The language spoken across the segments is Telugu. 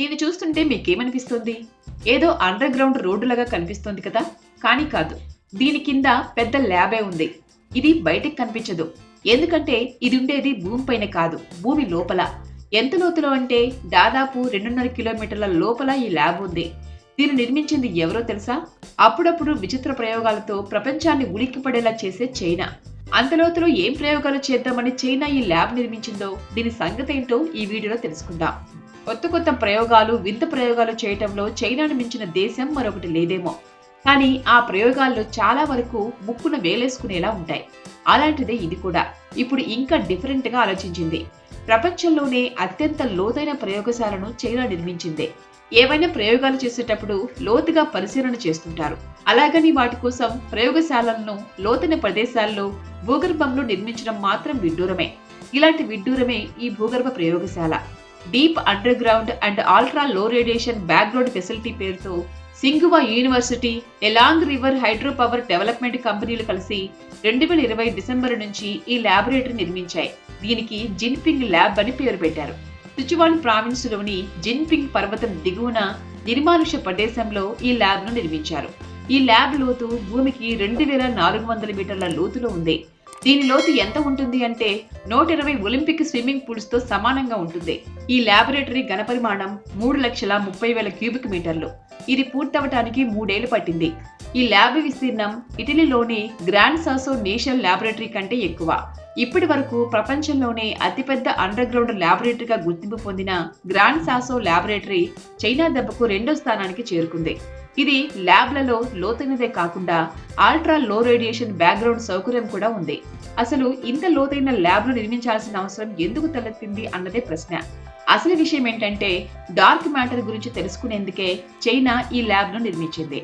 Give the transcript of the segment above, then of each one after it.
దీన్ని చూస్తుంటే మీకేమనిపిస్తుంది? ఏదో అండర్ గ్రౌండ్ రోడ్డులాగా కనిపిస్తుంది కదా? కానీ కాదు. దీని కింద పెద్ద ల్యాబే ఉంది. ఇది బయటికి కనిపించదు. ఎందుకంటే ఇది ఉండేది భూమి పైన కాదు భూమి లోపల. ఎంత లోతులో అంటే దాదాపు రెండున్నర కిలోమీటర్ల లోపల ఈ ల్యాబ్ ఉంది. దీన్ని నిర్మించింది ఎవరో తెలుసా? అప్పుడప్పుడు విచిత్ర ప్రయోగాలతో ప్రపంచాన్ని ఉలిక్కిపడేలా చేసే చైనా. అంత లోతులో ఏం ప్రయోగాలు చేద్దామని చైనా ఈ ల్యాబ్ నిర్మించిందో దీని సంగతి ఏంటో ఈ వీడియోలో తెలుసుకుందాం. కొత్త కొత్త ప్రయోగాలు వింత ప్రయోగాలు చేయటంలో చైనాను మించిన దేశం మరొకటి లేదేమో. కానీ ఆ ప్రయోగాల్లో చాలా వరకు ముక్కున వేలేసుకునేలా ఉంటాయి. అలాంటిదే ఇది కూడా. ఇప్పుడు ఇంకా డిఫరెంట్గా ఆలోచించింది. ప్రపంచంలోనే అత్యంత లోతైన ప్రయోగశాలను చైనా నిర్మించిందే. ఏవైనా ప్రయోగాలు చేసేటప్పుడు లోతుగా పరిశీలన చేస్తుంటారు. అలాగని వాటి కోసం ప్రయోగశాలలను లోతైన ప్రదేశాల్లో భూగర్భంలో నిర్మించడం మాత్రం విడ్డూరమే. ఇలాంటి విడ్డూరమే ఈ భూగర్భ ప్రయోగశాల. Deep underground and ultra low radiation background facility పేరుతో సింగువా university Yalong river hydro power development కంపెనీలు కలిసి రెండు వేల ఇరవై డిసెంబర్ నుంచి ఈ ల్యాబొరేటరీ నిర్మించాయి. దీనికి జిన్పింగ్ ల్యాబ్ అని పేరు పెట్టారు. సిచువాన్ ప్రావిన్స్లోని జిన్పింగ్ పర్వతం దిగువన నిర్మానుష ప్రదేశంలో ఈ ల్యాబ్ను నిర్మించారు. ఈ ల్యాబ్ లోతు భూమికి రెండు వేల నాలుగు వందల మీటర్ల లోతులో ఉంది. దీని లోతు ఎంత ఉంటుంది అంటే నూట ఇరవై ఒలింపిక్ స్విమ్మింగ్ పూల్స్తో సమానంగా ఉంటుంది. ఈ ల్యాబొరేటరీ ఘనపరిమాణం మూడు లక్షల ముప్పై వేల క్యూబిక్ మీటర్లు. ఇది పూర్తవటానికి మూడేళ్ళు పట్టింది. ఈ ల్యాబ్ విస్తీర్ణం ఇటలీలోని గ్రాండ్ సాసో నేషనల్ ల్యాబొరేటరీ కంటే ఎక్కువ. ఇప్పటి వరకు ప్రపంచంలోనే అతిపెద్ద అండర్ గ్రౌండ్ ల్యాబొరేటరీగా గుర్తింపు పొందిన గ్రాండ్ సాసో ల్యాబొరేటరీ చైనా దెబ్బకు రెండో స్థానానికి చేరుకుంది. ఇది ల్యాబ్లలో లోతైనదే కాకుండా ఆల్ట్రా లో రేడియేషన్ బ్యాక్గ్రౌండ్ సౌకర్యం కూడా ఉంది. అసలు ఇంత లోతైన ల్యాబ్ను నిర్మించాల్సిన అవసరం ఎందుకు తలెత్తింది అన్నదే ప్రశ్న. అసలు విషయం ఏంటంటే డార్క్ మ్యాటర్ గురించి తెలుసుకునేందుకే చైనా ఈ ల్యాబ్ను నిర్మించింది.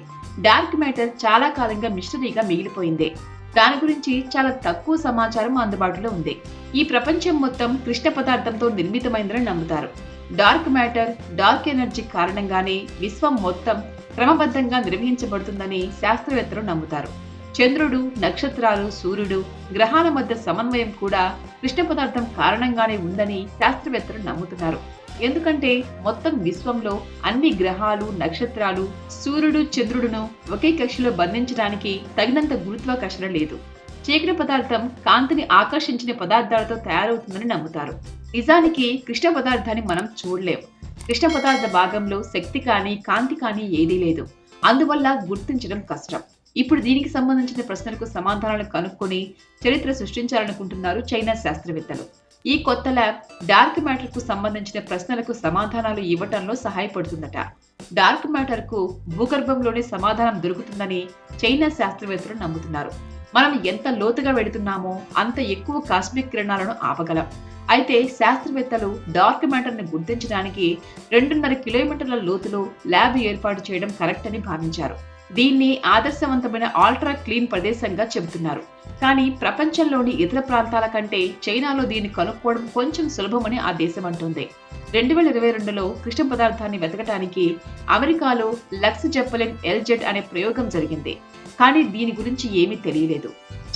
డార్క్ మ్యాటర్ చాలా కాలంగా మిస్టరీగా మిగిలిపోయింది. దాని గురించి చాలా తక్కువ సమాచారం అందుబాటులో ఉంది. ఈ ప్రపంచం మొత్తం కృష్ణ పదార్థంతో నిర్మితమైందని నమ్ముతారు. డార్క్ మ్యాటర్ డార్క్ ఎనర్జీ కారణంగానే విశ్వం మొత్తం క్రమబద్ధంగా నిర్వహించబడుతుందని శాస్త్రవేత్తలు నమ్ముతారు. చంద్రుడు నక్షత్రాలు సూర్యుడు గ్రహాల మధ్య సమన్వయం కూడా కృష్ణ పదార్థం కారణంగానే ఉందని శాస్త్రవేత్తలు నమ్ముతున్నారు. ఎందుకంటే మొత్తం విశ్వంలో అన్ని గ్రహాలు నక్షత్రాలు సూర్యుడు చంద్రుడును ఒకే కక్షలో బంధించడానికి తగినంత గురుత్వాకర్షణ లేదు. చీకటి పదార్థం కాంతిని ఆకర్షించిన పదార్థాలతో తయారవుతుందని నమ్ముతారు. నిజానికి కృష్ణ పదార్థాన్ని మనం చూడలేం. కృష్ణ పదార్థ భాగంలో శక్తి కానీ కాంతి కానీ ఏదీ లేదు. అందువల్ల గుర్తించడం కష్టం. ఇప్పుడు దీనికి సంబంధించిన ప్రశ్నలకు సమాధానాలు కనుక్కొని చరిత్ర సృష్టించాలనుకుంటున్నారు చైనా శాస్త్రవేత్తలు. ఈ కొత్త ల్యాబ్ డార్క్ మ్యాటర్కు సంబంధించిన ప్రశ్నలకు సమాధానాలు ఇవ్వటంలో సహాయపడుతుందట. డార్క్ మ్యాటర్కు భూగర్భంలోనే సమాధానం దొరుకుతుందని చైనా శాస్త్రవేత్తలు నమ్ముతున్నారు. మనం ఎంత లోతుగా వెళుతున్నామో అంత ఎక్కువ కాస్మిక్ కిరణాలను ఆపగలం. అయితే శాస్త్రవేత్తలు డార్క్ మ్యాటర్ని గుర్తించడానికి రెండున్నర కిలోమీటర్ల లోతులో ల్యాబ్ ఏర్పాటు చేయడం కరెక్ట్ అని భావించారు. దీన్ని ఆదర్శవంతమైన ఆల్ట్రా క్లీన్ ప్రదేశంగా చెబుతున్నారు. కానీ ప్రపంచంలోని ఇతర ప్రాంతాల కంటే చైనాలో దీన్ని కనుక్కోవడం కొంచెం సులభమని ఆ దేశం అంటుంది. రెండు వేల ఇరవై రెండులో కృష్ణ పదార్థాన్ని వెతకటానికి అమెరికాలో లక్స్ జెప్పలిన్ ఎల్జెడ్ అనే ప్రయోగం జరిగింది. కానీ దీని గురించి ఏమీ తెలియలేదు.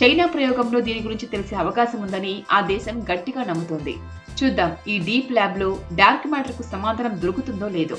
చైనా ప్రయోగంలో దీని గురించి తెలిసే అవకాశం ఉందని ఆ దేశం గట్టిగా నమ్ముతోంది. చూద్దాం ఈ డీప్ ల్యాబ్లో డార్క్ మ్యాటర్కు సమాధానం దొరుకుతుందో లేదో.